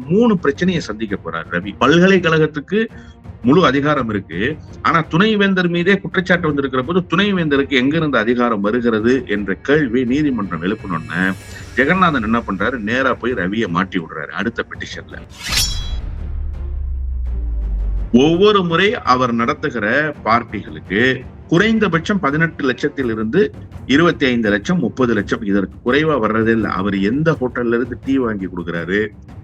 மூணு பிரச்சனையை சந்திக்க போறார் ரவி. பல்கலைக்கழகத்துக்கு முழு அதிகாரம் இருக்கு. ஆனா துணைவேந்தர் மீதே குற்றச்சாட்டு வந்திருக்கிற போது துணைவேந்தருக்கு எங்கிருந்து அதிகாரம் வருகிறது என்ற கேள்வி நீதிமன்றம் எழுப்பணும்னு ஜெகநாதன் என்ன பண்றாரு? நேரா போய் ரவியை மாட்டி விடுறாரு அடுத்த பெட்டிஷன்ல ஒவ்வொரு முறை அவர் நடத்துகிற பார்ட்டிகளுக்கு குறைந்தபட்சம் பதினெட்டு லட்சத்தில் இருந்து இருபத்தி ஐந்து லட்சம் முப்பது லட்சம் இதற்கு குறைவா வர்றதே இல்லை அவர் எந்த ஹோட்டல்ல இருந்து டீ வாங்கி கொடுக்குறாரு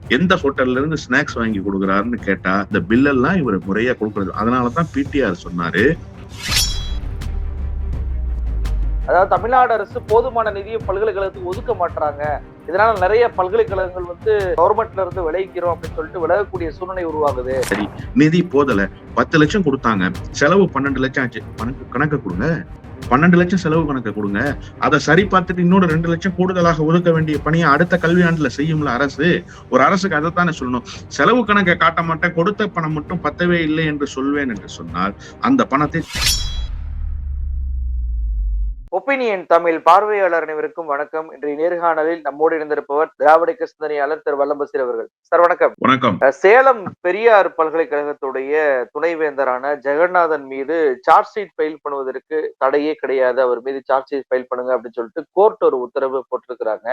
எந்த ஹோட்டல்ல இருந்து ஸ்நாக்ஸ் வாங்கி கொடுக்குறாருன்னு கேட்டா இந்த பில்லெல்லாம் இவர் முறையா கொடுக்கறது. அதனாலதான் பிடிஆர் சொன்னாரு. அதாவது தமிழ்நாடு அரசு போதுமான நிதியை பல்கலைக்கழகத்துக்கு ஒதுக்க மாட்டாங்க இதனால நிறைய பல்கலைக்கழகங்கள் வந்து கவர்மெண்ட்ல இருந்து விளைவிக்கிறோம் அப்படின்னு சொல்லிட்டு விலகக்கூடிய சூழ்நிலை உருவாகுது. நிதி போதல பத்து லட்சம் கொடுத்தாங்க செலவு பன்னெண்டு லட்சம் ஆச்சு. கணக்கு கணக்கு கொடுங்க. பன்னெண்டு லட்சம் செலவு கணக்கு கொடுங்க. அதை சரி பார்த்துட்டு இன்னொரு ரெண்டு லட்சம் கூடுதலாக ஒதுக்க வேண்டிய பணியை அடுத்த கல்வியாண்டுல செய்யும்ல அரசு? ஒரு அரசுக்கு அதைத்தானே சொல்லணும். செலவு கணக்கை காட்ட மாட்டேன் கொடுத்த பணம் மட்டும் பத்தவே இல்லை என்று சொல்வேன் என்று சொன்னால் அந்த பணத்தை ஒப்பீனியன் தமிழ் பார்வையாளர் அனைவருக்கும் வணக்கம். இன்றைய நேர்காணலில் நம்மோடு இருந்திருப்பவர் திராவிட சிந்தனையாளர் திரு வல்லம்பசீர் அவர்கள். சார் வணக்கம். வணக்கம். சேலம் பெரியார் பல்கலைக்கழகத்துடைய துணைவேந்தரான ஜெகநாதன் மீது சார்ஜ் ஷீட் ஃபைல் பண்ணுவதற்கு தடையே கிடையாது. அவர் மீது சார்ஜ் ஷீட் ஃபைல் பண்ணுங்க அப்படின்னு சொல்லிட்டு கோர்ட் ஒரு உத்தரவு போட்டிருக்கிறாங்க.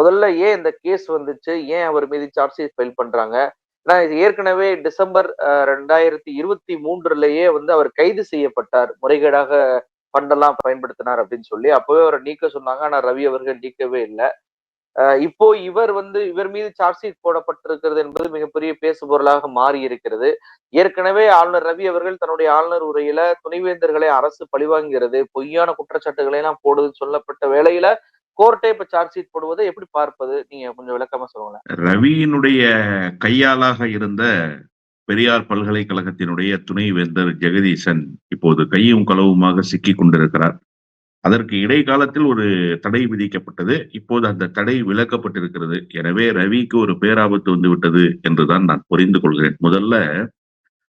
முதல்ல ஏன் இந்த கேஸ் வந்துச்சு? ஏன் அவர் மீது சார்ஜ் ஷீட் ஃபைல் பண்றாங்க? ஏன்னா ஏற்கனவே டிசம்பர் ரெண்டாயிரத்தி இருபத்தி மூன்றுலயே வந்து அவர் கைது செய்யப்பட்டார். முறைகேடாக ஃபண்டெல்லாம் பயன்படுத்தினார் அப்படின்னு சொல்லி அப்பவே அவரை நீக்க சொன்னாங்க. ஆனா ரவி அவர்கள் நீக்கவே இல்லை. இப்போ இவர் வந்து இவர் மீது சார்ஜ் ஷீட் போடப்பட்டிருக்கிறது என்பது மிகப்பெரிய பேசு பொருளாக மாறி இருக்கிறது ஏற்கனவே ஆளுநர் ரவி அவர்கள் தன்னுடைய ஆளுநர் உரையில துணைவேந்தர்களை அரசு பழிவாங்கிறது பொய்யான குற்றச்சாட்டுகளை எல்லாம் போடுதுன்னு சொல்லப்பட்ட வேளையில கோர்ட்டே இப்ப சார்ஜ் ஷீட் போடுவதை எப்படி பார்ப்பது? நீங்க கொஞ்சம் விளக்கமா சொல்லுங்களேன். ரவியினுடைய கையாளாக இருந்த பெரியார் பல்கலைக்கழகத்தினுடைய துணைவேந்தர் ஜெகதீசன் இப்போது கையும் களவுமாக சிக்கிக் கொண்டிருக்கிறார். அதற்கு இடைக்காலத்தில் ஒரு தடை விதிக்கப்பட்டது. இப்போது அந்த தடை விலக்கப்பட்டிருக்கிறது. எனவே ரவிக்கு ஒரு பேராபத்து வந்து விட்டது என்றுதான் நான் புரிந்து கொள்கிறேன். முதல்ல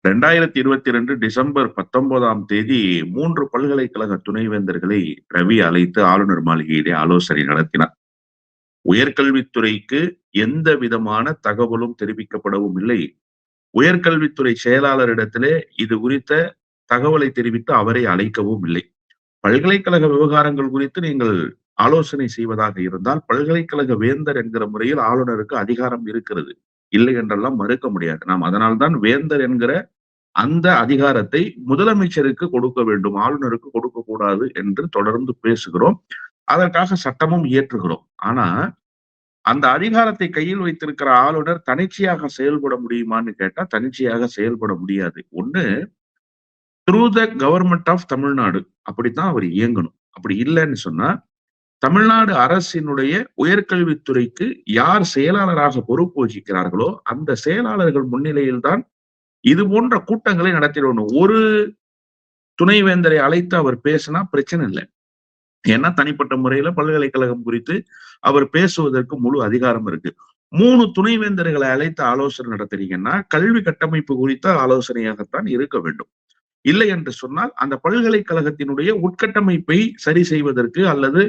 ரெண்டாயிரத்தி இருபத்தி ரெண்டு டிசம்பர் பத்தொன்பதாம் தேதி மூன்று பல்கலைக்கழக துணைவேந்தர்களை ரவி அழைத்து ஆளுநர் மாளிகையிலே ஆலோசனை நடத்தினார். உயர்கல்வித்துறைக்கு எந்த விதமான தகவலும் தெரிவிக்கப்படவும் இல்லை. உயர்கல்வித்துறை செயலாளரிடத்திலே இது குறித்த தகவலை தெரிவித்து அவரை அழைக்கவும் இல்லை. பல்கலைக்கழக விவகாரங்கள் குறித்து நீங்கள் ஆலோசனை செய்வதாக இருந்தால் பல்கலைக்கழக வேந்தர் என்கிற முறையில் ஆளுநருக்கு அதிகாரம் இருக்கிறது. இல்லை என்றெல்லாம் மறுக்க முடியாது. நாம் அதனால்தான் வேந்தர் என்கிற அந்த அதிகாரத்தை முதலமைச்சருக்கு கொடுக்க வேண்டும். ஆளுநருக்கு கொடுக்க கூடாது என்று தொடர்ந்து பேசுகிறோம். அதற்காக சட்டமும் இயற்றுகிறோம். ஆனா அந்த அதிகாரத்தை கையில் வைத்திருக்கிற ஆளுநர் தனிச்சையாக செயல்பட முடியுமான்னு கேட்டா தனிச்சையாக செயல்பட முடியாது. ஒண்ணு through the government of Tamil Nadu. அப்படித்தான் அவர் இயங்கணும். அப்படி இல்லைன்னு சொன்னா தமிழ்நாடு அரசினுடைய உயர்கல்வித்துறைக்கு யார் செயலாளராக பொறுப்பு வகிக்கிறார்களோ அந்த செயலாளர்கள் முன்னிலையில் தான் இது போன்ற கூட்டங்களை நடத்திடணும். ஒரு துணைவேந்தரை அழைத்து அவர் பேசினா பிரச்சனை இல்லை. ஏன்னா தனிப்பட்ட முறையில பல்கலைக்கழகம் குறித்து அவர் பேசுவதற்கு முழு அதிகாரம் இருக்கு. மூணு துணைவேந்தர்களை அழைத்து ஆலோசனை நடத்துறீங்கன்னா கல்வி கட்டமைப்பு குறித்த ஆலோசனையாகத்தான் இருக்க வேண்டும். இல்லை என்று சொன்னால் அந்த பல்கலைக்கழகத்தினுடைய உட்கட்டமைப்பை சரி செய்வதற்கு அல்லது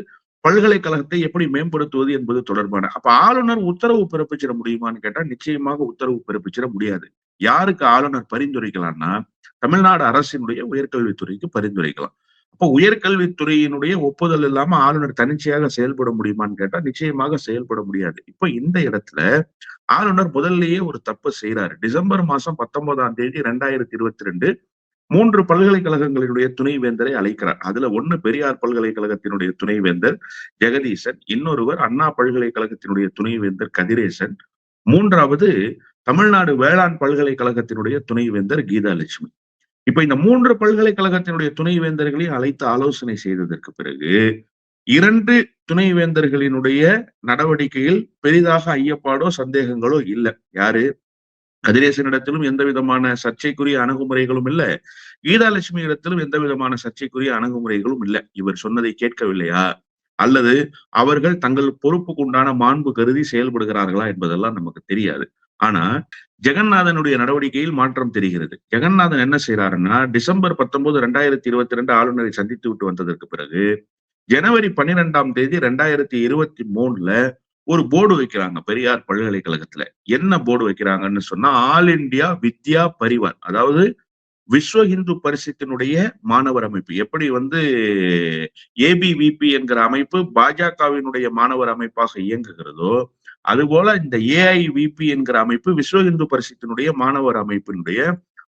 பல்கலைக்கழகத்தை எப்படி மேம்படுத்துவது என்பது தொடர்பான அப்ப ஆளுநர் உத்தரவு பிறப்பிச்சிட முடியுமான்னு கேட்டா நிச்சயமாக உத்தரவு பிறப்பிச்சிட முடியாது. யாருக்கு ஆளுநர் பரிந்துரைக்கலாம்னா தமிழ்நாடு அரசினுடைய உயர்கல்வித்துறைக்கு பரிந்துரைக்கலாம். அப்போ உயர்கல்வித்துறையினுடைய ஒப்புதல் இல்லாம ஆளுநர் தனிச்சையாக செயல்பட முடியுமான்னு கேட்டா நிச்சயமாக செயல்பட முடியாது. இப்போ இந்த இடத்துல ஆளுநர் முதல்லயே ஒரு தப்பு செய்யறாரு டிசம்பர் மாசம் பத்தொன்பதாம் தேதி ரெண்டாயிரத்தி இருபத்தி ரெண்டு மூன்று பல்கலைக்கழகங்களினுடைய துணைவேந்தரை அழைக்கிறார். அதுல ஒண்ணு பெரியார் பல்கலைக்கழகத்தினுடைய துணைவேந்தர் ஜெகதீசன் இன்னொருவர் அண்ணா பல்கலைக்கழகத்தினுடைய துணைவேந்தர் கதிரேசன் மூன்றாவது தமிழ்நாடு வேளாண் பல்கலைக்கழகத்தினுடைய துணைவேந்தர் கீதாலட்சுமி. இப்ப இந்த மூன்று பல்கலைக்கழகத்தினுடைய துணைவேந்தர்களையும் அழைத்து ஆலோசனை செய்ததற்கு பிறகு இரண்டு துணைவேந்தர்களினுடைய நடவடிக்கையில் பெரிதாக ஐயப்பாடோ சந்தேகங்களோ இல்லை. யாரு? கதிரேசனிடத்திலும் எந்த விதமான சர்ச்சைக்குரிய அணுகுமுறைகளும் இல்லை. கீதாலட்சுமி இடத்திலும் எந்த விதமான சர்ச்சைக்குரிய அணுகுமுறைகளும் இல்லை. இவர் சொன்னதை கேட்கவில்லையா? அல்லது அவர்கள் தங்கள் பொறுப்புக்கு உண்டான மாண்பு கருதி செயல்படுகிறார்களா என்பதெல்லாம் நமக்கு தெரியாது. ஆனா ஜெகநாதனுடைய நடவடிக்கையில் மாற்றம் தெரிகிறது. ஜெகநாதன் என்ன செய்யறாருன்னா டிசம்பர் பத்தொன்பது ரெண்டாயிரத்தி இருபத்தி ரெண்டு ஆளுநரை சந்தித்து விட்டு வந்ததற்கு பிறகு ஜனவரி பன்னிரெண்டாம் தேதி ரெண்டாயிரத்தி இருபத்தி மூணுல ஒரு போர்டு வைக்கிறாங்க பெரியார் பல்கலைக்கழகத்துல. என்ன போர்டு வைக்கிறாங்கன்னு சொன்னா ஆல் இந்தியா வித்யா பரிவார் அதாவது விஸ்வ இந்து பரிசத்தினுடைய மாணவர் அமைப்பு. எப்படி வந்து ஏபிவிபி என்கிற அமைப்பு பாஜகவினுடைய மாணவர் அமைப்பாக இயங்குகிறதோ அதுபோல இந்த ஏஐவிபி என்கிற அமைப்பு விஸ்வ இந்து பரிசத்தினுடைய மாணவர் அமைப்பினுடைய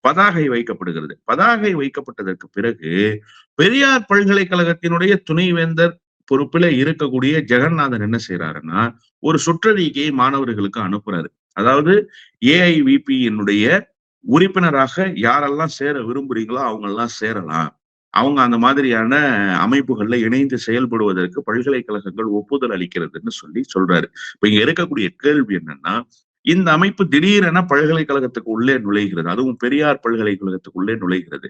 பதாகை வைக்கப்படுகிறது. பதாகை வைக்கப்பட்டதற்கு பிறகு பெரியார் பல்கலைக்கழகத்தினுடைய துணைவேந்தர் பொறுப்பில இருக்கக்கூடிய ஜெகநாதன் என்ன செய்யறாருன்னா ஒரு சுற்றறிக்கையை மாணவர்களுக்கு அனுப்புறாரு. அதாவது ஏஐவிபியினுடைய உறுப்பினராக யாரெல்லாம் சேர விரும்புறீங்களோ அவங்க எல்லாம் சேரலாம். அவங்க அந்த மாதிரியான அமைப்புகள்ல இணைந்து செயல்படுவதற்கு பல்கலைக்கழகங்கள் ஒப்புதல் அளிக்கிறதுன்னு சொல்லி சொல்றாரு. இப்ப இங்க இருக்கக்கூடிய கேள்வி என்னன்னா இந்த அமைப்பு திடீரென பல்கலைக்கழகத்துக்கு உள்ளே நுழைகிறது அதுவும் பெரியார் பல்கலைக்கழகத்துக்கு உள்ளே நுழைகிறது.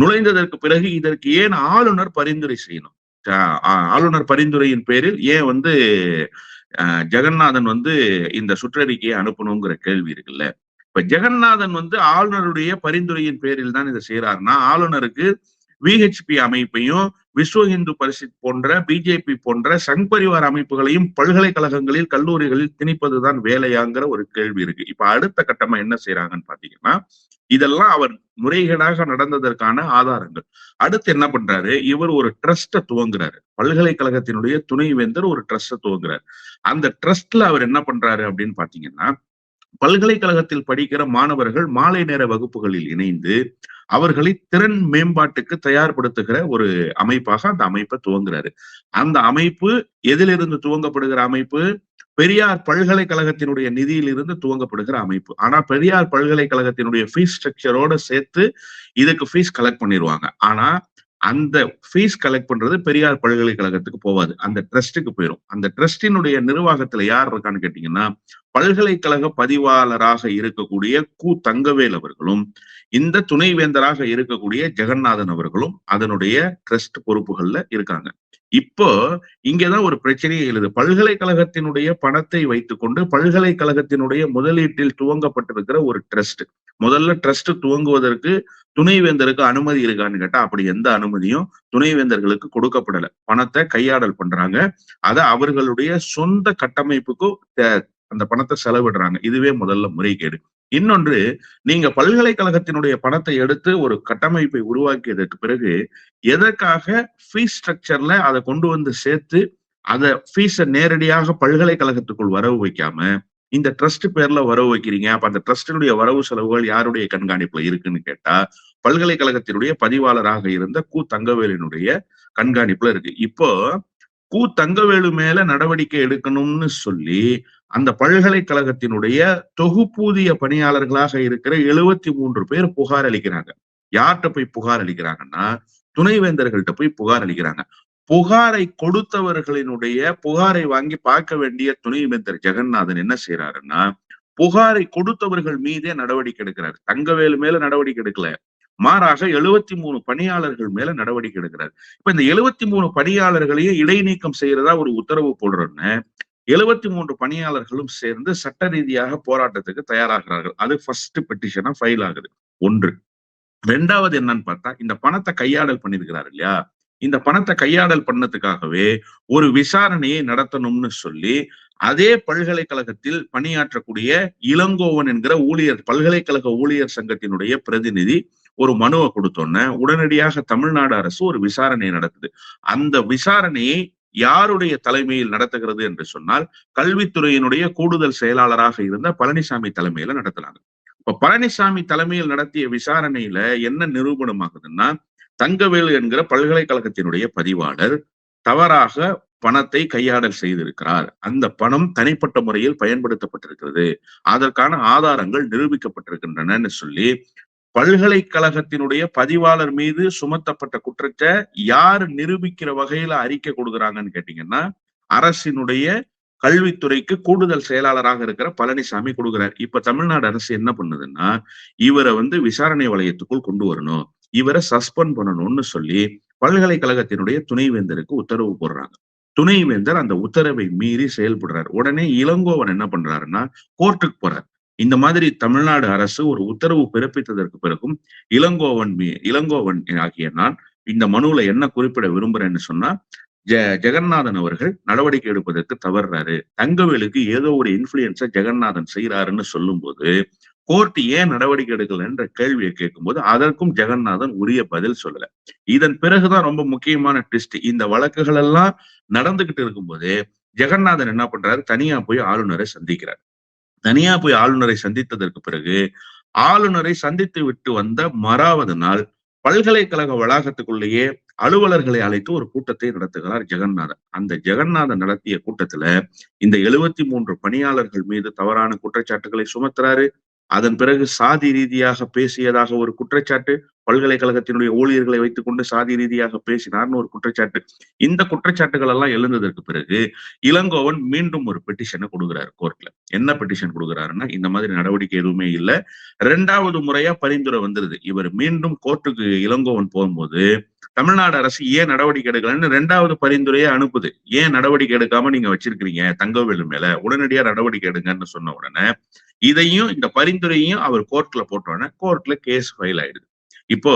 நுழைந்ததற்கு பிறகு இதற்கு ஏன் ஆளுநர் பரிந்துரை செய்யணும்? ஆளுநர் பரிந்துரையின் பேரில் ஏன் வந்து ஜெகநாதன் வந்து இந்த சுற்றறிக்கையை அனுப்பணுங்கிற கேள்வி இருக்குல்ல. இப்ப ஜெகநாதன் வந்து ஆளுநருடைய பரிந்துரையின் பேரில் தான் இதை செய்யறாருன்னா ஆளுநருக்கு விஹெச்பி அமைப்பையும் விஸ்வ இந்து பரிஷத் போன்ற பிஜேபி போன்ற சங் பரிவார் அமைப்புகளையும் பல்கலைக்கழகங்களில் கல்லூரிகளில் திணிப்பதுதான் வேலையாங்கிற ஒரு கேள்வி இருக்கு. இப்ப அடுத்த கட்டமா என்ன செய்யறாங்கன்னு பாத்தீங்கன்னா இதெல்லாம் அவர் முறைகேடாக நடந்ததற்கான ஆதாரங்கள். அடுத்து என்ன பண்றாரு? இவர் ஒரு ட்ரஸ்ட துவங்குறாரு. பல்கலைக்கழகத்தினுடைய துணைவேந்தர் ஒரு ட்ரஸ்ட துவங்குறாரு. அந்த ட்ரஸ்ட்ல அவர் என்ன பண்றாரு அப்படின்னு பாத்தீங்கன்னா பல்கலைக்கழகத்தில் படிக்கிற மாணவர்கள் மாலை நேர வகுப்புகளில் இணைந்து அவர்களை திறன் மேம்பாட்டுக்கு தயார்படுத்துகிற ஒரு அமைப்பாக அந்த அமைப்பை துவங்குறாரு. அந்த அமைப்பு எதிலிருந்து துவங்கப்படுகிற அமைப்பு? பெரியார் பல்கலைக்கழகத்தினுடைய நிதியிலிருந்து துவங்கப்படுகிற அமைப்பு. ஆனா பெரியார் பல்கலைக்கழகத்தினுடைய ஃபீஸ் ஸ்ட்ரக்சரோட சேர்த்து இதுக்கு ஃபீஸ் கலெக்ட் பண்ணிடுவாங்க ஆனா அந்த ஃபீஸ் கலெக்ட் பண்றது பெரியார் பல்கலைக்கழகத்துக்கு போவாது அந்த ட்ரஸ்ட்டுக்கு போயிடும் அந்த ட்ரஸ்டினுடைய நிர்வாகத்துல யார் இருக்கான்னு கேட்டீங்கன்னா பல்கலைக்கழக பதிவாளராக இருக்கக்கூடிய கு. தங்கவேல் அவர்களும் இந்த துணைவேந்தராக இருக்கக்கூடிய ஜெகநாதன் அவர்களும் அதனுடைய ட்ரஸ்ட் பொறுப்புகள்ல இருக்காங்க. இப்போ இங்கதான் ஒரு பிரச்சனையே எழுது. பல்கலைக்கழகத்தினுடைய பணத்தை வைத்துக்கொண்டு பல்கலைக்கழகத்தினுடைய முதலீட்டில் துவங்கப்பட்டிருக்கிற ஒரு ட்ரஸ்ட் முதல்ல ட்ரஸ்ட் துவங்குவதற்கு துணைவேந்தருக்கு அனுமதி இருக்கான்னு கேட்டா அப்படி எந்த அனுமதியும் துணைவேந்தர்களுக்கு கொடுக்கப்படல. பணத்தை கையாடல் பண்றாங்க. அதை அவர்களுடைய சொந்த கட்டமைப்புக்கும் அந்த பணத்தை செலவிடுறாங்க. இதுவே முதல்ல முறைகேடு. இன்னொன்று நீங்க பல்கலைக்கழகத்தினுடைய பணத்தை எடுத்து ஒரு கட்டமைப்பை உருவாக்கியதற்கு பிறகு எதற்காக ஃபீஸ் ஸ்ட்ரக்சர்ல அதை கொண்டு வந்து சேர்த்து அதை ஃபீஸை நேரடியாக பல்கலைக்கழகத்துக்குள் வரவு வைக்காம இந்த ட்ரஸ்ட் பேர்ல வரவு வைக்கிறீங்க அப்ப அந்த ட்ரஸ்டினுடைய வரவு செலவுகள் யாருடைய கண்காணிப்புல இருக்குன்னு கேட்டா பல்கலைக்கழகத்தினுடைய பதிவாளராக இருந்த கு தங்கவேலினுடைய கண்காணிப்புல இருக்கு. இப்போ கு தங்கவேலு மேல நடவடிக்கை எடுக்கணும்னு சொல்லி அந்த பல்கலைக்கழகத்தினுடைய தொகுப்பூதிய பணியாளர்களாக இருக்கிற எழுபத்தி மூன்று பேர் புகார் அளிக்கிறாங்க. யார்கிட்ட போய் புகார் அளிக்கிறாங்கன்னா துணைவேந்தர்கள்ட்ட போய் புகார் அளிக்கிறாங்க. புகாரை கொடுத்தவர்களினுடைய புகாரை வாங்கி பார்க்க வேண்டிய துணைவேந்தர் ஜெகநாதன் என்ன செய்யறாருன்னா புகாரை கொடுத்தவர்கள் மீதே நடவடிக்கை எடுக்கிறார். தங்கவேலு மேல நடவடிக்கை எடுக்கல. மாறாக எழுபத்தி மூணு பணியாளர்கள் மேல நடவடிக்கை எடுக்கிறார். இப்ப இந்த எழுபத்தி மூணு பணியாளர்களையும் இடைநீக்கம் செய்யறதா ஒரு உத்தரவு போடுறோன்னு எழுபத்தி மூன்று பணியாளர்களும் சேர்ந்து சட்ட ரீதியாக போராட்டத்துக்கு தயாராகிறார்கள். அது ஃபர்ஸ்ட் பெட்டிஷனா ஃபைல் ஆகுது. ஒன்று. ரெண்டாவது என்னன்னு பார்த்தா இந்த பணத்தை கையாடல் பண்ணிருக்கிறாரு இல்லையா? இந்த பணத்தை கையாடல் பண்ணதுக்காகவே ஒரு விசாரணையை நடத்தணும்னு சொல்லி அதே பல்கலைக்கழகத்தில் பணியாற்றக்கூடிய இளங்கோவன் என்கிற ஊழியர் பல்கலைக்கழக ஊழியர் சங்கத்தினுடைய பிரதிநிதி ஒரு மனுவை கொடுத்தோன்ன உடனடியாக தமிழ்நாடு அரசு ஒரு விசாரணை நடத்துது. அந்த விசாரணையை யாருடைய தலைமையில் நடத்துகிறது என்று சொன்னால் கல்வித்துறையினுடைய கூடுதல் செயலாளராக இருந்த பழனிசாமி தலைமையில நடத்துறாங்க. இப்ப பழனிசாமி தலைமையில் நடத்திய விசாரணையில என்ன நிரூபணமாகுதுன்னா தங்கவேலு என்கிற பல்கலைக்கழகத்தினுடைய பதிவாளர் தவறாக பணத்தை கையாடல் செய்திருக்கிறார். அந்த பணம் தனிப்பட்ட முறையில் பயன்படுத்தப்பட்டிருக்கிறது. அதற்கான ஆதாரங்கள் நிரூபிக்கப்பட்டிருக்கின்றன சொல்லி பல்கலைக்கழகத்தினுடைய பதிவாளர் மீது சுமத்தப்பட்ட குற்றத்தை யார் நிரூபிக்கிற வகையில அறிக்கை கொடுக்குறாங்கன்னு கேட்டீங்கன்னா அரசினுடைய கல்வித்துறைக்கு கூடுதல் செயலாளராக இருக்கிற பழனிசாமி கொடுக்குறாரு. இப்ப தமிழ்நாடு அரசு என்ன பண்ணுதுன்னா இவரை வந்து விசாரணை வளையத்துக்குள் கொண்டு வரணும். இவரை சஸ்பெண்ட் பண்ணணும்னு சொல்லி பல்கலைக்கழகத்தினுடைய துணைவேந்தருக்கு உத்தரவு போடுறாங்க. துணைவேந்தர் அந்த உத்தரவை மீறி செயல்படுறாரு. உடனே இளங்கோவன் என்ன பண்றாருன்னா கோர்ட்டுக்கு போறாரு. இந்த மாதிரி தமிழ்நாடு அரசு ஒரு உத்தரவு பிறப்பித்ததற்கு பிறகும் இளங்கோவன் இளங்கோவன் ஆகிய நான் இந்த மனுவுல என்ன குறிப்பிட விரும்புறேன்னு சொன்னா ஜெ ஜெகநாதன் அவர்கள் நடவடிக்கை எடுப்பதற்கு தவறுறாரு. தங்கவேலுக்கு ஏதோ ஒரு இன்ஃபுளுயன்ஸை ஜெகநாதன் செய்யறாருன்னு சொல்லும்போது கோர்ட் ஏன் நடவடிக்கை எடுக்கல என்ற கேள்வியை கேட்கும்போது அதற்கும் ஜெகநாதன் உரிய பதில் சொல்லல. இதன் பிறகுதான் ரொம்ப முக்கியமான ட்விஸ்ட் இந்த வழக்குகள் எல்லாம் நடந்துகிட்டு இருக்கும்போது ஜெகநாதன் என்ன பண்றாரு? தனியா போய் ஆளுநரை சந்திக்கிறார். தனியா போய் ஆளுநரை சந்தித்ததற்கு பிறகு ஆளுநரை சந்தித்து விட்டு வந்த மறாவது நாள் பல்கலைக்கழக வளாகத்துக்குள்ளேயே அலுவலர்களை அழைத்து ஒரு கூட்டத்தை நடத்துகிறார் ஜெகநாதன். அந்த ஜெகநாதன் நடத்திய கூட்டத்துல இந்த எழுபத்தி மூன்று பணியாளர்கள் மீது தவறான குற்றச்சாட்டுகளை சுமத்துறாரு. அதன் பிறகு சாதி ரீதியாக பேசியதாக ஒரு குற்றச்சாட்டு பல்கலைக்கழகத்தினுடைய ஊழியர்களை வைத்துக் கொண்டு சாதி ரீதியாக பேசினார்னு ஒரு குற்றச்சாட்டு. இந்த குற்றச்சாட்டுகள் எல்லாம் எழுந்ததற்கு பிறகு இளங்கோவன் மீண்டும் ஒரு பெட்டிஷனை கொடுக்குறாரு கோர்ட்ல என்ன பெட்டிஷன் கொடுக்குறாருன்னா இந்த மாதிரி நடவடிக்கை எதுவுமே இல்லை. ரெண்டாவது முறையா பரிந்துரை வந்துருது. இவர் மீண்டும் கோர்ட்டுக்கு இளங்கோவன் போகும்போது தமிழ்நாடு அரசு ஏன் நடவடிக்கை எடுக்கலன்னு ரெண்டாவது பரிந்துரையை அனுப்புது. ஏன் நடவடிக்கை எடுக்காம நீங்க வச்சிருக்கிறீங்க தங்கவேலு மேல? உடனடியா நடவடிக்கை எடுங்கன்னு சொன்ன உடனே இதையும் இந்த பரிந்துரையும் அவர் கோர்ட்ல போட்டோன்னே கோர்ட்ல கேஸ் ஃபைல் ஆயிடுது. இப்போ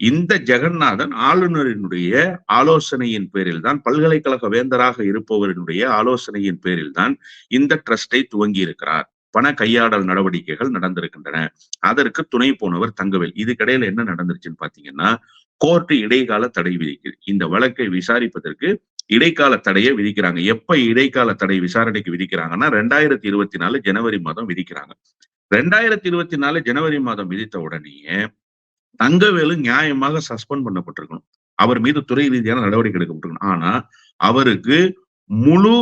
இந்த ஜெகநாதன் ஆளுநரினுடைய ஆலோசனையின் பேரில் தான் பல்கலைக்கழக வேந்தராக இருப்பவரினுடைய ஆலோசனையின் பேரில் தான் இந்த ட்ரஸ்டை துவங்கி இருக்கிறார். பண கையாடல் நடவடிக்கைகள் நடந்திருக்கின்றன. அதற்கு துணை போனவர் தங்கவேல். இதுக்கிடையில என்ன நடந்துருச்சுன்னு பாத்தீங்கன்னா கோர்ட்டு இடைக்கால தடை விதிக்குது. இந்த வழக்கை விசாரிப்பதற்கு இடைக்கால தடையை விதிக்கிறாங்க. எப்ப இடைக்கால தடை விசாரணைக்கு விதிக்கிறாங்கன்னா ரெண்டாயிரத்தி இருபத்தி நாலு ஜனவரி மாதம் விதிக்கிறாங்க. ரெண்டாயிரத்தி இருபத்தி நாலு ஜனவரி மாதம் விதித்த உடனேயே தங்கவேலு நியாயமாக சஸ்பெண்ட் பண்ணப்பட்டிருக்கணும். அவர் மீது துறை ரீதியான நடவடிக்கை எடுக்கப்பட்டிருக்கணும். ஆனா அவருக்கு முழு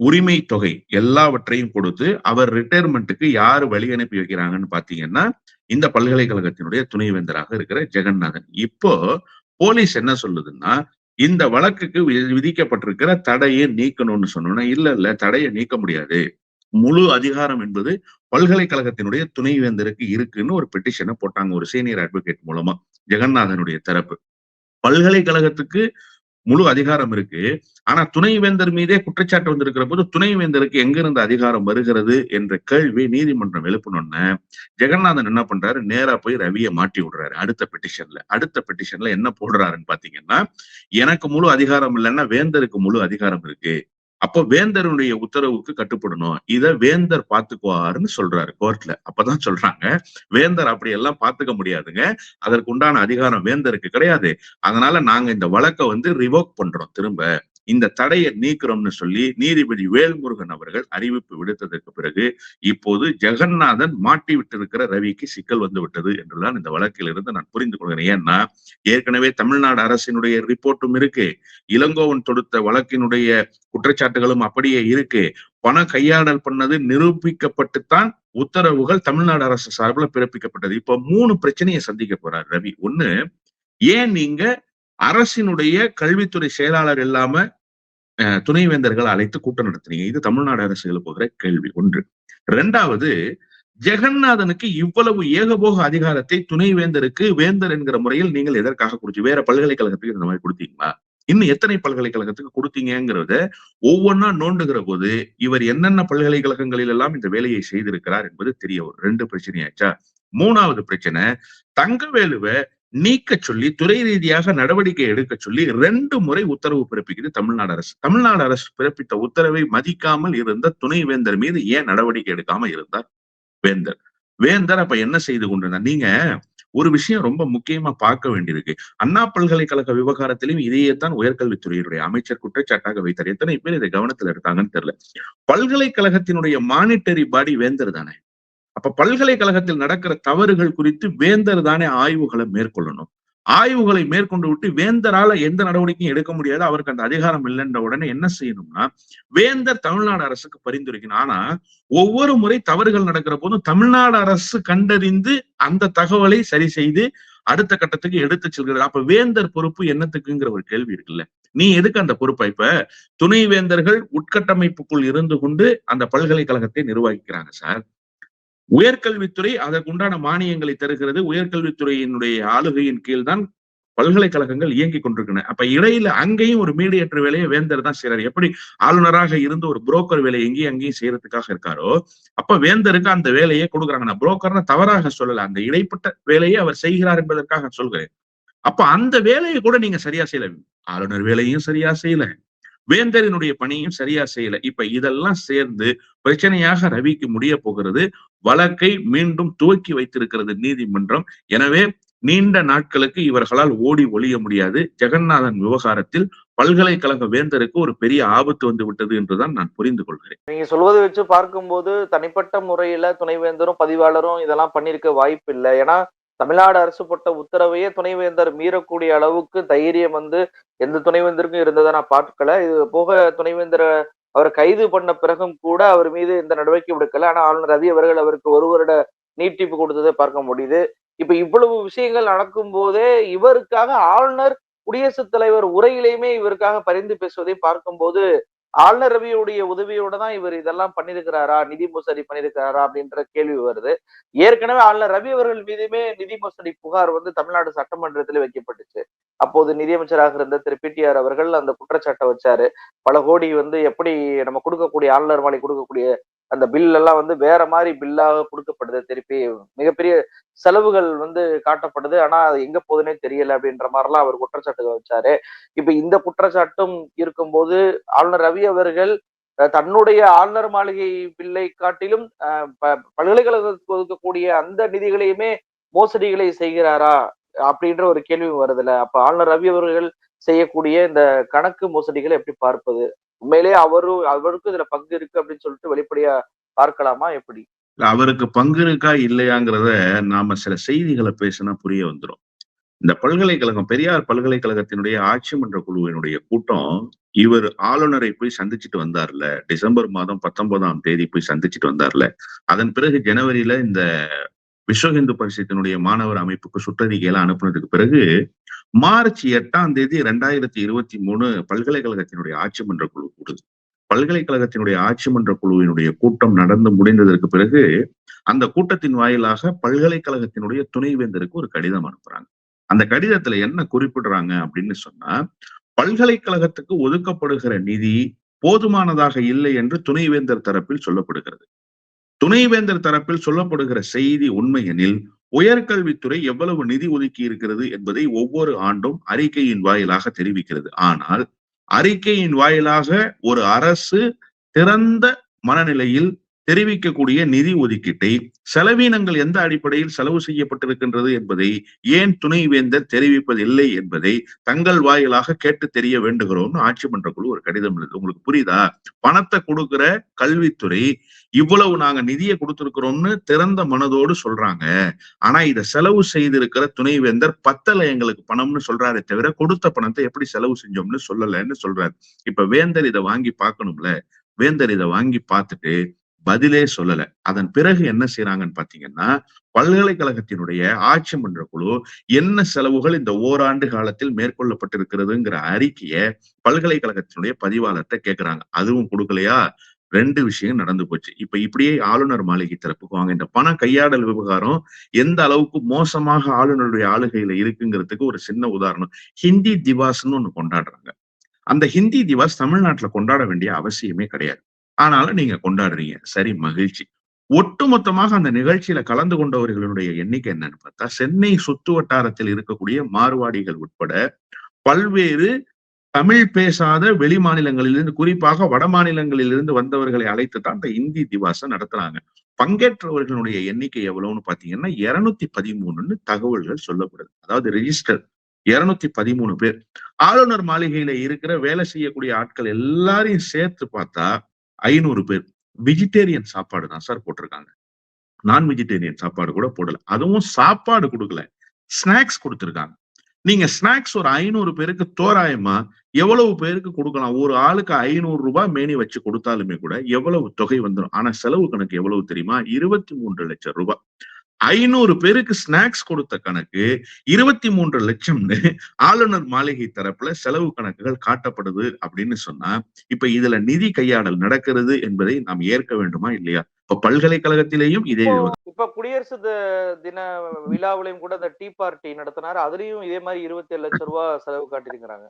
உரிமை தொகை எல்லாவற்றையும் கொடுத்து அவர் ரிட்டையர்மெண்ட்டுக்கு யாரு வழி அனுப்பி வைக்கிறாங்கன்னு பாத்தீங்கன்னா இந்த பல்கலைக்கழகத்தினுடைய துணைவேந்தராக இருக்கிற ஜெகநாதன் இப்போ போலீஸ் என்ன சொல்லுதுன்னா இந்த வழக்குக்கு விதிக்கப்பட்டிருக்கிற தடையை நீக்கணும்னு சொன்னோம்னா இல்ல இல்ல தடையை நீக்க முடியாது. முழு அதிகாரம் என்பது பல்கலைக்கழகத்தினுடைய துணைவேந்தருக்கு இருக்குன்னு ஒரு பெட்டிஷனை போட்டாங்க ஒரு சீனியர் அட்வொகேட் மூலமா ஜெகநாதனுடைய தரப்பு. பல்கலைக்கழகத்துக்கு முழு அதிகாரம் இருக்கு. ஆனா துணைவேந்தர் மீதே குற்றச்சாட்டு வந்திருக்கிற போது துணைவேந்தருக்கு எங்கிருந்து அதிகாரம் வருகிறது என்ற கேள்வி நீதிமன்றம் எழுப்பினோன்னு ஜெகநாதன் என்ன பண்றாரு? நேரா போய் ரவியை மாட்டி விடுறாரு. அடுத்த பெட்டிஷன்ல அடுத்த பெட்டிஷன்ல என்ன போடுறாருன்னு பாத்தீங்கன்னா எனக்கு முழு அதிகாரம் இல்லைன்னா வேந்தருக்கு முழு அதிகாரம் இருக்கு. அப்போ வேந்தருடைய உத்தரவுக்கு கட்டுப்படணும். இத வேந்தர் பாத்துக்குவாருன்னு சொல்றாரு கோர்ட்ல. அப்பதான் சொல்றாங்க வேந்தர் அப்படி எல்லாம் பாத்துக்க முடியாதுங்க. அதற்கு உண்டான அதிகாரம் வேந்தருக்கு கிடையாது. அதனால நாங்க இந்த வழக்கை வந்து ரிவோக் பண்றோம் திரும்ப. இந்த தடையை நீக்கிறோம்னு சொல்லி நீதிபதி வேல்முருகன் அவர்கள் அறிவிப்பு விடுத்ததற்கு பிறகு இப்போது ஜெகநாதன் மாட்டி விட்டிருக்கிற ரவிக்கு சிக்கல் வந்து விட்டது என்றுதான் இந்த வழக்கில் இருந்து நான் புரிந்து கொள்கிறேன். ஏன்னா ஏற்கனவே தமிழ்நாடு அரசினுடைய ரிப்போர்ட்டும் இருக்கு. இளங்கோவன் தொடுத்த வழக்கினுடைய குற்றச்சாட்டுகளும் அப்படியே இருக்கு. பண கையாடல் பண்ணது நிரூபிக்கப்பட்டுத்தான் உத்தரவுகள் தமிழ்நாடு அரசு சார்பில் பிறப்பிக்கப்பட்டது. இப்ப மூணு பிரச்சனையை சந்திக்க போறார் ரவி. ஒண்ணு ஏன் நீங்க அரசினுடைய கல்வித்துறை செயலாளர் இல்லாம துணைவேந்தர்கள் அழைத்து கூட்டம் நடத்துனீங்க. இது தமிழ்நாடு அரசு எழுப்புகிற கேள்வி ஒன்று. ரெண்டாவது ஜெகநாதனுக்கு இவ்வளவு ஏகபோக அதிகாரத்தை துணைவேந்தருக்கு வேந்தர் என்கிற முறையில் நீங்கள் எதற்காக கொடுத்து வேற பல்கலைக்கழகத்துக்கு இந்த மாதிரி கொடுத்தீங்களா? இன்னும் எத்தனை பல்கலைக்கழகத்துக்கு கொடுத்தீங்கிறத ஒவ்வொன்னா நோண்டுகிற போது இவர் என்னென்ன பல்கலைக்கழகங்களில் எல்லாம் இந்த வேலையை செய்திருக்கிறார் என்பது தெரிய ரெண்டு பிரச்சனையாச்சா? மூணாவது பிரச்சனை தங்கவேலுவை நீக்க சொல்லி துறை ரீதியாக நடவடிக்கை எடுக்க சொல்லி ரெண்டு முறை உத்தரவு பிறப்பிக்குது தமிழ்நாடு அரசு. தமிழ்நாடு அரசு பிறப்பித்த உத்தரவை மதிக்காமல் இருந்த துணைவேந்தர் மீது ஏன் நடவடிக்கை எடுக்காம இருந்தார்? வேந்தர். வேந்தர் அப்ப என்ன செய்து கொண்டிருந்தார்? நீங்க ஒரு விஷயம் ரொம்ப முக்கியமா பார்க்க வேண்டியிருக்கு. அண்ணா பல்கலைக்கழக விவகாரத்திலும் இதையே தான் உயர்கல்வித்துறையினுடைய அமைச்சர் குற்றச்சாட்டாக வைத்தார். எத்தனை பேர் இதை கவனத்தில் எடுத்தாங்கன்னு தெரியல. பல்கலைக்கழகத்தினுடைய மானிட்டரி பாடி வேந்தர் தானே. அப்ப பல்கலைக்கழகத்தில் நடக்கிற தவறுகள் குறித்து வேந்தர் தானே ஆய்வுகளை மேற்கொள்ளணும். ஆய்வுகளை மேற்கொண்டு விட்டு வேந்தரால எந்த நடவடிக்கையும் எடுக்க முடியாது. அவருக்கு அந்த அதிகாரம் இல்லைன்ற உடனே என்ன செய்யணும்னா வேந்தர் தமிழ்நாடு அரசுக்கு பரிந்துரைக்கணும். ஆனா ஒவ்வொரு முறை தவறுகள் நடக்கிற போதும் தமிழ்நாடு அரசு கண்டறிந்து அந்த தகவலை சரி செய்து அடுத்த கட்டத்துக்கு எடுத்து செல்கிறது அப்ப வேந்தர் பொறுப்பு என்னத்துக்குங்கிற ஒரு கேள்வி இருக்குல்ல. நீ எதுக்கு அந்த பொறுப்பை? இப்ப துணை வேந்தர்கள் உட்கட்டமைப்புக்குள் இருந்து கொண்டு அந்த பல்கலைக்கழகத்தை நிர்வகிக்கிறாங்க சார். உயர்கல்வித்துறை அதற்குண்டான மானியங்களை தருகிறது. உயர்கல்வித்துறையினுடைய ஆளுகையின் கீழ் தான் பல்கலைக்கழகங்கள் இயங்கி கொண்டிருக்கின்றன. அப்ப இடையில அங்கேயும் ஒரு மீடியேட்டர் வேலையை வேந்தர் தான் செய்யறாரு எப்படி ஆளுநராக இருந்து ஒரு புரோக்கர் வேலையை எங்கேயும் அங்கேயும் செய்யறதுக்காக இருக்காரோ அப்ப வேந்தருக்கு அந்த வேலையை கொடுக்குறாங்க. நான் புரோக்கர்னு தவறாக சொல்லல. அந்த இடைப்பட்ட வேலையை அவர் செய்கிறார் என்பதற்காக சொல்கிறேன். அப்ப அந்த வேலையை கூட நீங்க சரியா செய்யல. ஆளுநர் வேலையும் சரியா செய்யல. வேந்தரினுடைய பணியும் சரியா செய்யல. இப்ப இதெல்லாம் சேர்ந்து பிரச்சனையாக ரவிக்கு முடிய போகிறது. வழக்கை மீண்டும் துவக்கி வைத்திருக்கிறது நீதிமன்றம். எனவே நீண்ட நாட்களுக்கு இவர்களால் ஓடி ஒழிய முடியாது. ஜெகநாதன் விவகாரத்தில் பல்கலைக்கழக வேந்தருக்கு ஒரு பெரிய ஆபத்து வந்து விட்டது என்றுதான் நான் புரிந்து கொள்கிறேன். நீங்க சொல்வதை வச்சு பார்க்கும்போது தனிப்பட்ட முறையில துணைவேந்தரும் பதிவாளரும் இதெல்லாம் பண்ணிருக்க வாய்ப்பு இல்லை. ஏன்னா தமிழ்நாடு அரசு போட்ட உத்தரவையே துணைவேந்தர் மீறக்கூடிய அளவுக்கு தைரியம் வந்து எந்த துணைவேந்தருக்கும் இருந்ததை நான் பார்க்கல. இது போக துணைவேந்தர் அவர் கைது பண்ண பிறகும் கூட அவர் மீது இந்த நடவடிக்கை எடுக்கல. ஆனா ஆளுநர் ரவி அவர்கள் அவருக்கு ஒரு வருட நீட்டிப்பு கொடுத்ததை பார்க்க முடியுது. இப்ப இவ்வளவு விஷயங்கள் நடக்கும் போதே இவருக்காக ஆளுநர் குடியரசுத் தலைவர் உரையிலையுமே இவருக்காக பரிந்து பேசுவதை பார்க்கும்போது ஆளுநர் ரவியுடைய உதவியோட தான் இவர் இதெல்லாம் பண்ணிருக்கிறாரா? நிதி மோசடி பண்ணிருக்கிறாரா? அப்படின்ற கேள்வி வருது. ஏற்கனவே ஆளுநர் ரவி அவர்கள் மீதுமே நிதி மோசடி புகார் வந்து தமிழ்நாடு சட்டமன்றத்தில் வைக்கப்பட்டுச்சு. அப்போது நிதியமைச்சராக இருந்த திரு பிடிஆர் அவர்கள் அந்த குற்றச்சாட்டை வச்சாரு. பல கோடி வந்து எப்படி நம்ம கொடுக்கக்கூடிய ஆளுநர் மாலை கொடுக்கக்கூடிய அந்த பில் எல்லாம் வந்து வேற மாதிரி பில்லாக கொடுக்கப்படுது. திருப்பி மிகப்பெரிய செலவுகள் வந்து காட்டப்படுது. ஆனா அது எங்க போகுதுன்னே தெரியல அப்படின்ற மாதிரிலாம் அவர் குற்றச்சாட்டுகள் வச்சாரு. இப்ப இந்த குற்றச்சாட்டும் இருக்கும்போது ஆளுநர் ரவி அவர்கள் தன்னுடைய ஆளுநர் மாளிகை பில்லை காட்டிலும் அஹ், ப- பல்கலைக்கழகத்துக்கு ஒதுக்கக்கூடிய அந்த நிதிகளையுமே மோசடிகளை செய்கிறாரா? அப்படின்ற ஒரு கேள்வி வருதுல அப்ப ஆளுநர் ரவி அவர்கள் செய்யக்கூடிய இந்த கணக்கு மோசடிகளை எப்படி பார்ப்பது? உண்மையிலே அவரு அவருக்கும் இதுல பங்கு இருக்கு அப்படின்னு சொல்லிட்டு வெளிப்படையா பார்க்கலாமா? எப்படி? அவருக்கு பங்கு இருக்கா இல்லையாங்கிறத நாம சில செய்திகளை பேசினா புரிய வந்துரும். இந்த பல்கலைக்கழகம் பெரியார் பல்கலைக்கழகத்தினுடைய ஆட்சி மன்ற குழுவினுடைய கூட்டம் இவர் ஆளுநரை போய் சந்திச்சுட்டு வந்தார்ல டிசம்பர் மாதம் பத்தொன்பதாம் தேதி போய் சந்திச்சுட்டு வந்தார்ல அதன் பிறகு ஜனவரியில இந்த விஸ்வ இந்து பரிஷத்தினுடைய மாணவர் அமைப்புக்கு சுற்றறிக்கையெல்லாம் அனுப்புனதுக்கு பிறகு மார்ச் எட்டாம் தேதி ரெண்டாயிரத்தி இருபத்தி மூணு பல்கலைக்கழகத்தினுடைய ஆட்சி மன்ற குழு கூடுது. பல்கலைக்கழகத்தினுடைய ஆட்சி மன்ற குழுவினுடைய கூட்டம் நடந்து முடிந்ததற்கு பிறகு அந்த கூட்டத்தின் வாயிலாக பல்கலைக்கழகத்தினுடைய துணைவேந்தருக்கு ஒரு கடிதம் அனுப்புறாங்க. அந்த கடிதத்துல என்ன குறிப்பிடுறாங்க அப்படின்னு சொன்னா பல்கலைக்கழகத்துக்கு ஒதுக்கப்படுகிற நிதி போதுமானதாக இல்லை என்று துணைவேந்தர் தரப்பில் சொல்லப்படுகிறது. துணைவேந்தர் தரப்பில் சொல்லப்படுகிற செய்தி உண்மையெனில் உயர்கல்வித்துறை எவ்வளவு நிதி ஒதுக்கி இருக்கிறது என்பதை ஒவ்வொரு ஆண்டும் அறிக்கையின் வாயிலாக தெரிவிக்கிறது. ஆனால் அறிக்கையின் வாயிலாக ஒரு அரசு திறந்த மனநிலையில் தெரிவிக்கக்கூடிய நிதி ஒதுக்கீட்டை செலவீனங்கள் எந்த அடிப்படையில் செலவு செய்யப்பட்டிருக்கின்றது என்பதை ஏன் துணைவேந்தர் தெரிவிப்பதில்லை என்பதை தங்கள் வாயிலாக கேட்டு தெரிய வேண்டுகிறோம்னு ஆட்சி மன்ற குழு ஒரு கடிதம் எழுது. உங்களுக்கு புரியுதா? பணத்தை கொடுக்கிற கல்வித்துறை இவ்வளவு நாங்க நிதியை கொடுத்திருக்கிறோம்னு திறந்த மனதோடு சொல்றாங்க. ஆனா இதை செலவு செய்திருக்கிற துணைவேந்தர் பத்தல எங்களுக்கு பணம்னு சொல்றாரே தவிர கொடுத்த பணத்தை எப்படி செலவு செஞ்சோம்னு சொல்லலைன்னு சொல்றாரு. இப்ப வேந்தர் இதை வாங்கி பார்க்கணும்ல? வேந்தர் இதை வாங்கி பார்த்துட்டு பதிலே சொல்லல. அதன் பிறகு என்ன செய்யறாங்கன்னு பாத்தீங்கன்னா பல்கலைக்கழகத்தினுடைய ஆட்சி மன்ற குழு என்ன செலவுகள் இந்த ஓராண்டு காலத்தில் மேற்கொள்ளப்பட்டிருக்கிறதுங்கிற அறிக்கையை பல்கலைக்கழகத்தினுடைய பதிவாளர்கிட்ட கேக்குறாங்க. அதுவும் கொடுக்கலையா? ரெண்டு விஷயம் நடந்து போச்சு. இப்ப இப்படியே ஆளுநர் மாளிகை தரப்புக்கு வாங்க. இந்த பண கையாடல் விவகாரம் எந்த அளவுக்கு மோசமாக ஆளுநருடைய ஆளுகையில இருக்குங்கிறதுக்கு ஒரு சின்ன உதாரணம். ஹிந்தி திவாஸ்ன்னு ஒண்ணு கொண்டாடுறாங்க. அந்த ஹிந்தி திவாஸ் தமிழ்நாட்டுல கொண்டாட வேண்டிய அவசியமே கிடையாது. ஆனாலும் நீங்க கொண்டாடுறீங்க. சரி மகிழ்ச்சி. ஒட்டுமொத்தமாக அந்த நிகழ்ச்சியில கலந்து கொண்டவர்களுடைய எண்ணிக்கை என்னன்னு பார்த்தா சென்னை சுத்து வட்டாரத்தில் இருக்கக்கூடிய மார்வாடிகள் உட்பட பல்வேறு தமிழ் பேசாத வெளி மாநிலங்களிலிருந்து குறிப்பாக வட மாநிலங்களிலிருந்து வந்தவர்களை அழைத்து தான் இந்த இந்தி திவாசை நடத்துறாங்க. பங்கேற்றவர்களுடைய எண்ணிக்கை எவ்வளவுன்னு பாத்தீங்கன்னா இருநூத்தி பதிமூணுன்னு தகவல்கள் சொல்லப்படுது. அதாவது ரெஜிஸ்டர் இருநூத்தி பதிமூணு பேர். ஆளுநர் மாளிகையில இருக்கிற வேலை செய்யக்கூடிய ஆட்கள் எல்லாரையும் சேர்த்து பார்த்தா ஐநூறு பேர். வெஜிடேரியன் சாப்பாடு தான் சார் போட்டிருக்காங்க. நான் வெஜிடேரியன் சாப்பாடு கூட போடல. அதுவும் சாப்பாடு கொடுக்கல. ஸ்நாக்ஸ் கொடுத்துருக்காங்க. நீங்க ஸ்நாக்ஸ் ஒரு ஐநூறு பேருக்கு தோராயமா எவ்வளவு பேருக்கு கொடுக்கலாம்? ஒரு ஆளுக்கு ஐநூறு ரூபாய் மேனி வச்சு கொடுத்தாலுமே கூட எவ்வளவு தொகை வந்துடும் ஆனா செலவு கணக்கு எவ்வளவு தெரியுமா? இருபத்தி மூன்று லட்சம் ரூபாய். ஐநூறு பேருக்கு ஸ்நாக்ஸ் கொடுத்த கணக்கு இருபத்தி மூன்று லட்சம்னு ஆளுநர் மாளிகை தரப்புல செலவு கணக்குகள் காட்டப்படுது அப்படின்னு சொன்னா இப்ப இதுல நிதி கையாடல் நடக்கிறது என்பதை நாம் ஏற்க வேண்டுமா இல்லையா? இப்ப பல்கலைக்கழகத்திலேயும் இதே இப்ப குடியரசு தின விழாவிலையும் கூட இந்த டீ பார்ட்டி நடத்தினாரு. அதுலயும் இதே மாதிரி இருபத்தி ஏழு லட்சம் ரூபாய் செலவு காட்டியிருக்கிறாங்க.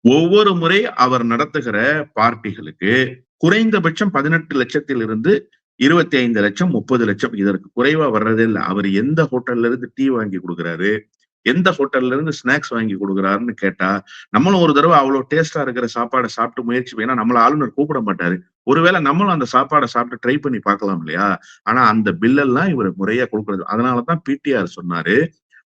ஒவ்வொரு முறை அவர் நடத்துகிற பார்ட்டிகளுக்கு குறைந்தபட்சம் பதினெட்டு லட்சத்தில் இருந்து இருபத்தி ஐந்து லட்சம் முப்பது லட்சம் இதற்கு குறைவா வர்றதே இல்லை. அவர் எந்த ஹோட்டல்ல இருந்து டீ வாங்கி கொடுக்குறாரு? எந்த ஹோட்டல்ல இருந்து ஸ்நாக்ஸ் வாங்கி கொடுக்குறாருன்னு கேட்டா நம்மளும் ஒரு தடவை அவ்வளவு டேஸ்டா இருக்கிற சாப்பாடை சாப்பிட்டு முயற்சி பண்ணா நம்மள ஆளுநர் கூப்பிட மாட்டாரு. ஒருவேளை நம்மளும் அந்த சாப்பாடை சாப்பிட்டு ட்ரை பண்ணி பார்க்கலாம் இல்லையா? ஆனா அந்த பில்லெல்லாம் இவர் முறையா கொடுக்கறது. அதனாலதான் பிடிஆர் சொன்னாரு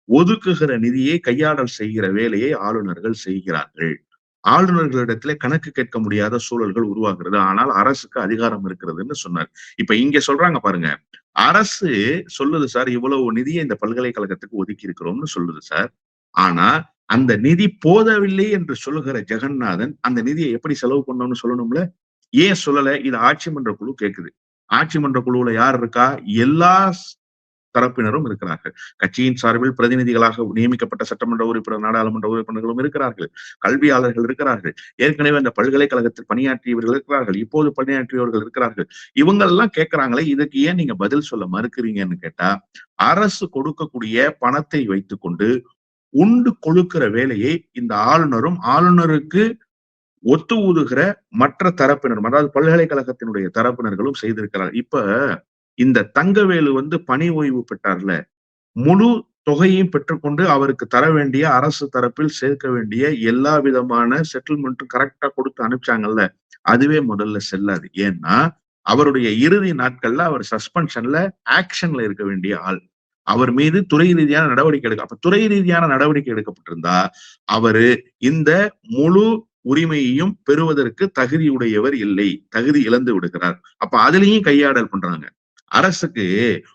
ஒதுக்குகிற நிதியை கையாடல் செய்கிற வேலையை ஆளுநர்கள் செய்கிறார்கள். ஆளுநர்களிடத்துல கணக்கு கேட்க முடியாத சூழல்கள் உருவாகிறது. ஆனால் அரசுக்கு அதிகாரம் இருக்கிறதுன்னு சொன்னார். இப்ப இங்க சொல்றாங்க பாருங்க. அரசு சொல்லுது சார் இவ்வளவு நிதியை இந்த பல்கலைக்கழகத்துக்கு ஒதுக்கி இருக்கிறோம்னு சொல்லுது சார். ஆனா அந்த நிதி போதவில்லை என்று சொல்லுகிற ஜெகநாதன் அந்த நிதியை எப்படி செலவு பண்ணணும்னு சொல்லணும்ல? ஏன் சொல்லல? இது ஆட்சி மன்ற குழு கேக்குது. ஆட்சி மன்ற குழுவுல யார் இருக்கா? எல்லா தரப்பினரும் இருக்கிறார்கள். கட்சியின் சார்பில் பிரதிநிதிகளாக நியமிக்கப்பட்ட சட்டமன்ற உறுப்பினர் நாடாளுமன்ற உறுப்பினர்களும் இருக்கிறார்கள். கல்வியாளர்கள் இருக்கிறார்கள். ஏற்கனவே அந்த பல்கலைக்கழகத்தில் பணியாற்றியவர்கள் இருக்கிறார்கள். இப்போது பணியாற்றியவர்கள் இருக்கிறார்கள். இவங்க எல்லாம் கேட்கிறாங்களே இதுக்கு ஏன் நீங்க பதில் சொல்ல மறுக்கிறீங்கன்னு கேட்டா அரசு கொடுக்கக்கூடிய பணத்தை வைத்துக்கொண்டு உண்டு கொழுக்கிற வேலையை இந்த ஆளுநரும் ஆளுநருக்கு ஒத்து ஊதுகிற மற்ற தரப்பினரும் அதாவது பல்கலைக்கழகத்தினுடைய தரப்பினர்களும் செய்திருக்கிறார். இப்ப இந்த தங்கவேலு வந்து பணி ஓய்வு பெற்றார்ல. முழு தொகையையும் பெற்றுக்கொண்டு அவருக்கு தர வேண்டிய அரசு தரப்பில் சேர்க்க வேண்டிய எல்லா விதமான செட்டில்மெண்ட்டும் கரெக்டா கொடுத்து அனுப்பிச்சாங்கல்ல. அதுவே முதல்ல செல்லாது. ஏன்னா அவருடைய இறுதி நாட்கள்ல அவர் சஸ்பென்ஷன்ல ஆக்ஷன்ல இருக்க வேண்டிய ஆள். அவர் மீது துறை ரீதியான நடவடிக்கை எடுக்க அப்ப துறை ரீதியான நடவடிக்கை எடுக்கப்பட்டிருந்தா அவரு இந்த முழு உரிமையையும் பெறுவதற்கு தகுதியுடையவர் இல்லை. தகுதி இழந்து விடுகிறார். அப்ப அதுலயும் கையாடல் பண்றாங்க. அரசுக்கு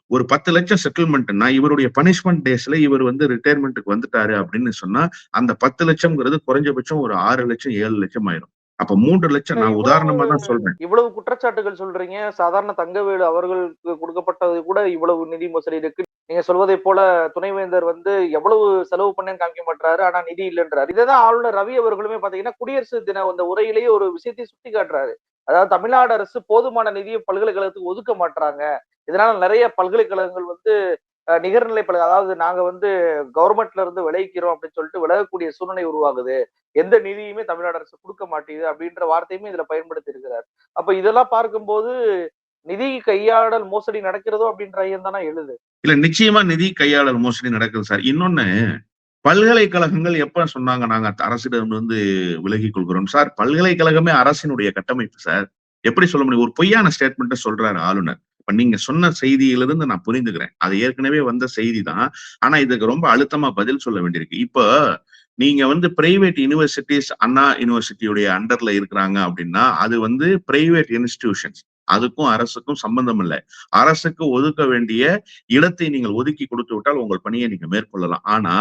ஒரு பத்து லட்சம் செட்டில்மெண்ட்னா இவருடைய பனிஷ்மெண்ட் டேஸ்ல இவர் வந்து ரிட்டையர்மெண்ட்டுக்கு வந்துட்டாரு அப்படின்னு சொன்னா அந்த பத்து லட்சம்ங்கிறது குறைஞ்சபட்சம் ஒரு ஆறு லட்சம் ஏழு லட்சம் ஆயிரும். அப்ப மூன்று லட்சம் நான் உதாரணமா தான் சொல்றேன். இவ்வளவு குற்றச்சாட்டுகள் சொல்றீங்க. சாதாரண தங்கவேலு அவர்களுக்கு கொடுக்கப்பட்டது கூட இவ்வளவு நிதி மோசடி இருக்கு. நீங்க சொல்வதை போல துணைவேந்தர் வந்து எவ்வளவு செலவு பண்ணேன்னு காமிக்க மாட்டாரு ஆனா நிதி இல்லைன்றாரு. இதைதான் ஆளுநர் ரவி அவர்களுமே பாத்தீங்கன்னா குடியரசு தின அந்த உரையிலேயே ஒரு விஷயத்தை சுட்டி காட்டுறாரு அதாவது தமிழ்நாடு அரசு போதுமான நிதியை பல்கலைக்கழகத்துக்கு ஒதுக்க மாட்டாங்க இதனால நிறைய பல்கலைக்கழகங்கள் வந்து நிகர்நிலை பல்கலை அதாவது நாங்க வந்து கவர்மெண்ட்ல இருந்து விளைவிக்கிறோம் அப்படின்னு சொல்லிட்டு விலகக்கூடிய சூழ்நிலை உருவாகுது. எந்த நிதியுமே தமிழ்நாடு அரசு கொடுக்க மாட்டேங்குது அப்படின்ற வார்த்தையுமே இதுல பயன்படுத்தி இருக்கிறார். அப்ப இதெல்லாம் பார்க்கும்போது நிதி கையாடல் மோசடி நடக்கிறதோ அப்படின்ற ஐயம் தானே எழுது? இல்ல நிச்சயமா நிதி கையாடல் மோசடி நடக்குது சார். இன்னொன்னு பல்கலைக்கழகங்கள் எப்ப சொன்னாங்க நாங்க அரசிடம் வந்து விலகி கொள்கிறோம்? சார் பல்கலைக்கழகமே அரசினுடைய கட்டமைப்பு சார். எப்படி சொல்ல முடியும்? ஒரு பொய்யான ஸ்டேட்மெண்ட்டை சொல்றாரு ஆளுநர். இப்ப நீங்க சொன்ன செய்தியிலிருந்து நான் புரிந்துக்கிறேன். அது ஏற்கனவே வந்த செய்தி தான். ஆனா இதுக்கு ரொம்ப அழுத்தமா பதில் சொல்ல வேண்டியிருக்கு. இப்போ நீங்க வந்து பிரைவேட் யூனிவர்சிட்டிஸ் அண்ணா யூனிவர்சிட்டியுடைய அண்டர்ல இருக்கிறாங்க அப்படின்னா அது வந்து பிரைவேட் இன்ஸ்டிடியூஷன்ஸ் அதுக்கும் அரசுக்கும் சம்பந்தம் இல்லை. அரசுக்கு ஒதுக்க வேண்டிய இடத்தை நீங்கள் ஒதுக்கி கொடுத்து விட்டால் உங்கள் பணியை நீங்க மேற்கொள்ளலாம். ஆனா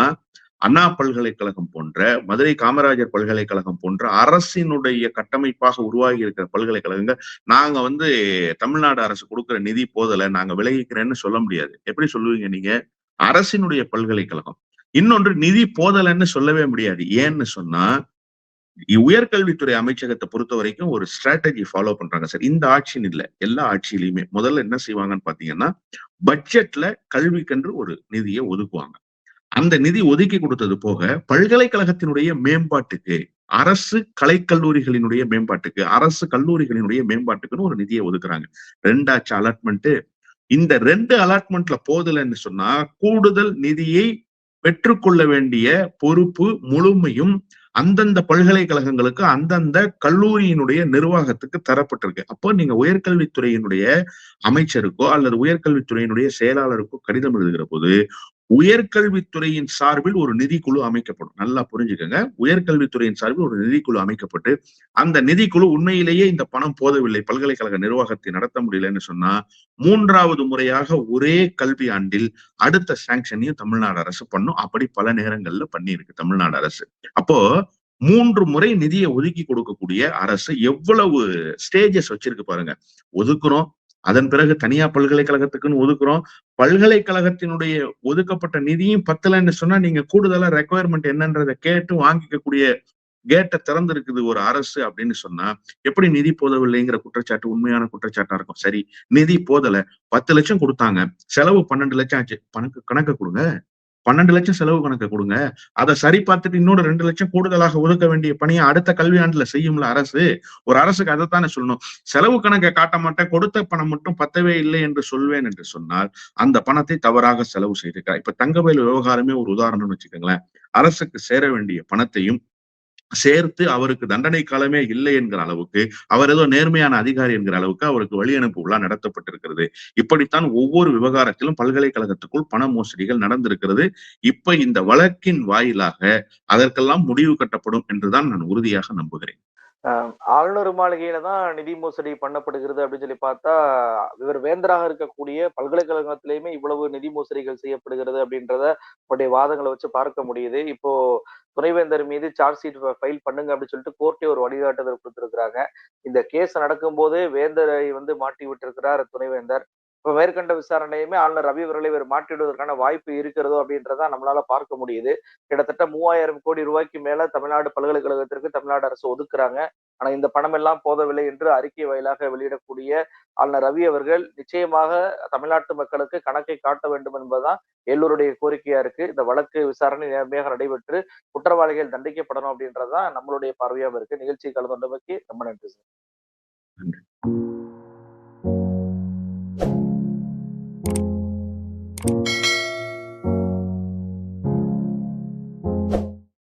அண்ணா பல்கலைக்கழகம் போன்ற மதுரை காமராஜர் பல்கலைக்கழகம் போன்ற அரசினுடைய கட்டமைப்பாக உருவாகி இருக்கிற பல்கலைக்கழகங்கள் நாங்க வந்து தமிழ்நாடு அரசு கொடுக்குற நிதி போதல நாங்க விலகிக்கிறேன்னு சொல்ல முடியாது. எப்படி சொல்லுவீங்க நீங்க? அரசினுடைய பல்கலைக்கழகம். இன்னொன்று நிதி போதலன்னு சொல்லவே முடியாது. ஏன்னு சொன்னா உயர்கல்வித்துறை அமைச்சகத்தை பொறுத்த வரைக்கும் ஒரு ஸ்ட்ராட்டஜி ஃபாலோ பண்றாங்க சார். இந்த ஆட்சின்னு இல்லை. எல்லா ஆட்சியிலையுமே முதல்ல என்ன செய்வாங்கன்னு பாத்தீங்கன்னா பட்ஜெட்ல கல்விக்கென்று ஒரு நிதியை ஒதுக்குவாங்க. அந்த நிதி ஒதுக்கி கொடுத்தது போக பல்கலைக்கழகத்தினுடைய மேம்பாட்டுக்கு அரசு கலைக்கல்லூரிகளினுடைய மேம்பாட்டுக்கு அரசு கல்லூரிகளினுடைய மேம்பாட்டுக்குன்னு ஒரு நிதியை ஒதுக்குறாங்க. ரெண்டாச்சு அலாட்மெண்ட் இந்த ரெண்டு அலாட்மெண்ட்ல போதலன்னு சொன்னா கூடுதல் நிதியை பெற்றுக்கொள்ள வேண்டிய பொறுப்பு முழுமையும் அந்தந்த பல்கலைக்கழகங்களுக்கு அந்தந்த கல்லூரியினுடைய நிர்வாகத்துக்கு தரப்பட்டிருக்கு. அப்போ நீங்க உயர்கல்வித்துறையினுடைய அமைச்சருக்கோ அல்லது உயர்கல்வித்துறையினுடைய செயலாளருக்கோ கடிதம் எழுதுகிற போது உயர்கல்வித்துறையின் சார்பில் ஒரு நிதிக்குழு அமைக்கப்படும். நல்லா புரிஞ்சுக்கோங்க. உயர்கல்வித்துறையின் சார்பில் ஒரு நிதிக்குழு அமைக்கப்பட்டு அந்த நிதிக்குழு உண்மையிலேயே இந்த பணம் போதவில்லை. பல்கலைக்கழக நிர்வாகத்தை நடத்த முடியலன்னு சொன்னா மூன்றாவது முறையாக ஒரே கல்வி ஆண்டில் அடுத்த சாங்ஷனையும் தமிழ்நாடு அரசு பண்ணும். அப்படி பல நேரங்கள்ல பண்ணியிருக்கு தமிழ்நாடு அரசு. அப்போ மூன்று முறை நிதியை ஒதுக்கி கொடுக்கக்கூடிய அரசு எவ்வளவு ஸ்டேஜஸ் வச்சிருக்கு பாருங்க. ஒதுக்குறோம் அதன் பிறகு தனியார் பல்கலைக்கழகத்துக்குன்னு ஒதுக்குறோம். பல்கலைக்கழகத்தினுடைய ஒதுக்கப்பட்ட நிதியும் பத்தலைன்னு சொன்னா நீங்க கூடுதலா ரெக்குவயர்மெண்ட் என்னன்றதை கேட்டு வாங்கிக்கக்கூடிய கேட்டை திறந்திருக்குது ஒரு அரசு அப்படின்னு சொன்னா எப்படி நிதி போதவில்லைங்கிற குற்றச்சாட்டு உண்மையான குற்றச்சாட்டா இருக்கும். சரி நிதி போதல. பத்து லட்சம் கொடுத்தாங்க. செலவு பன்னெண்டு லட்சம் ஆச்சு. பணக்கு கணக்கு கொடுங்க. பன்னெண்டு லட்சம் செலவு கணக்கை கொடுங்க. அதை சரி பார்த்துட்டு இன்னொரு ரெண்டு லட்சம் கூடுதலாக ஒதுக்க வேண்டிய பணியை அடுத்த கல்வியாண்டுல செய்யும்ல அரசு? ஒரு அரசுக்கு அதைத்தானே சொல்லணும். செலவு கணக்கை காட்ட மாட்டேன் கொடுத்த பணம் மட்டும் பத்தவே இல்லை என்று சொல்வேன் என்று சொன்னால் அந்த பணத்தை தவறாக செலவு செய்திருக்கிறார் இப்ப தங்கவேல் விவகாரமே ஒரு உதாரணம்னு வச்சுக்கோங்களேன். அரசுக்கு சேர வேண்டிய பணத்தையும் சேர்த்து அவருக்கு தண்டனை காலமே இல்லை என்கிற அளவுக்கு அவர் ஏதோ நேர்மையான அதிகாரி என்கிற அளவுக்கு அவருக்கு வழி அனுப்பு விழா நடத்தப்பட்டிருக்கிறது. இப்படித்தான் ஒவ்வொரு விவகாரத்திலும் பல்கலைக்கழகத்துக்குள் பண மோசடிகள் நடந்திருக்கிறது. இப்ப இந்த வழக்கின் வாயிலாக அதற்கெல்லாம் முடிவு கட்டப்படும் என்றுதான் நான் உறுதியாக நம்புகிறேன். ஆளுநர் மாளிகையில தான் நிதி மோசடி பண்ணப்படுகிறது அப்படின்னு சொல்லி பார்த்தா இவர் வேந்தராக இருக்கக்கூடிய பல்கலைக்கழகத்திலயுமே இவ்வளவு நிதி மோசடிகள் செய்யப்படுகிறது அப்படின்றத உடைய வாதங்களை வச்சு பார்க்க முடியுது. இப்போ துணைவேந்தர் மீது சார்ஜ் ஷீட் ஃபைல் பண்ணுங்க அப்படின்னு சொல்லிட்டு கோர்ட்டே ஒரு வழிகாட்டுதல் கொடுத்துருக்குறாங்க. இந்த கேஸ் நடக்கும்போது வேந்தரை வந்து மாட்டி விட்டிருக்கிறார் துணைவேந்தர். இப்போ மேற்கண்ட விசாரணையுமே ஆளுநர் ரவி அவர்களை இவர் மாற்றிடுவதற்கான வாய்ப்பு இருக்கிறதோ அப்படின்றத நம்மளால பார்க்க முடியுது. கிட்டத்தட்ட மூவாயிரம் கோடி ரூபாய்க்கு மேல தமிழ்நாடு பல்கலைக்கழகத்திற்கு தமிழ்நாடு அரசு ஒதுக்குறாங்க. ஆனா இந்த பணம் எல்லாம் போதவில்லை என்று அறிக்கை வாயிலாக வெளியிடக்கூடிய ஆளுநர் ரவி அவர்கள் நிச்சயமாக தமிழ்நாட்டு மக்களுக்கு கணக்கை காட்ட வேண்டும் என்பதுதான் எல்லோருடைய கோரிக்கையா இருக்கு. இந்த வழக்கு விசாரணை நேர்மையாக நடைபெற்று குற்றவாளிகள் தண்டிக்கப்படணும் அப்படின்றதுதான் நம்மளுடைய பார்வையாக இருக்கு. நிகழ்ச்சி கலந்து கொண்டமைக்கு ரொம்ப நன்றி சார். நன்றி.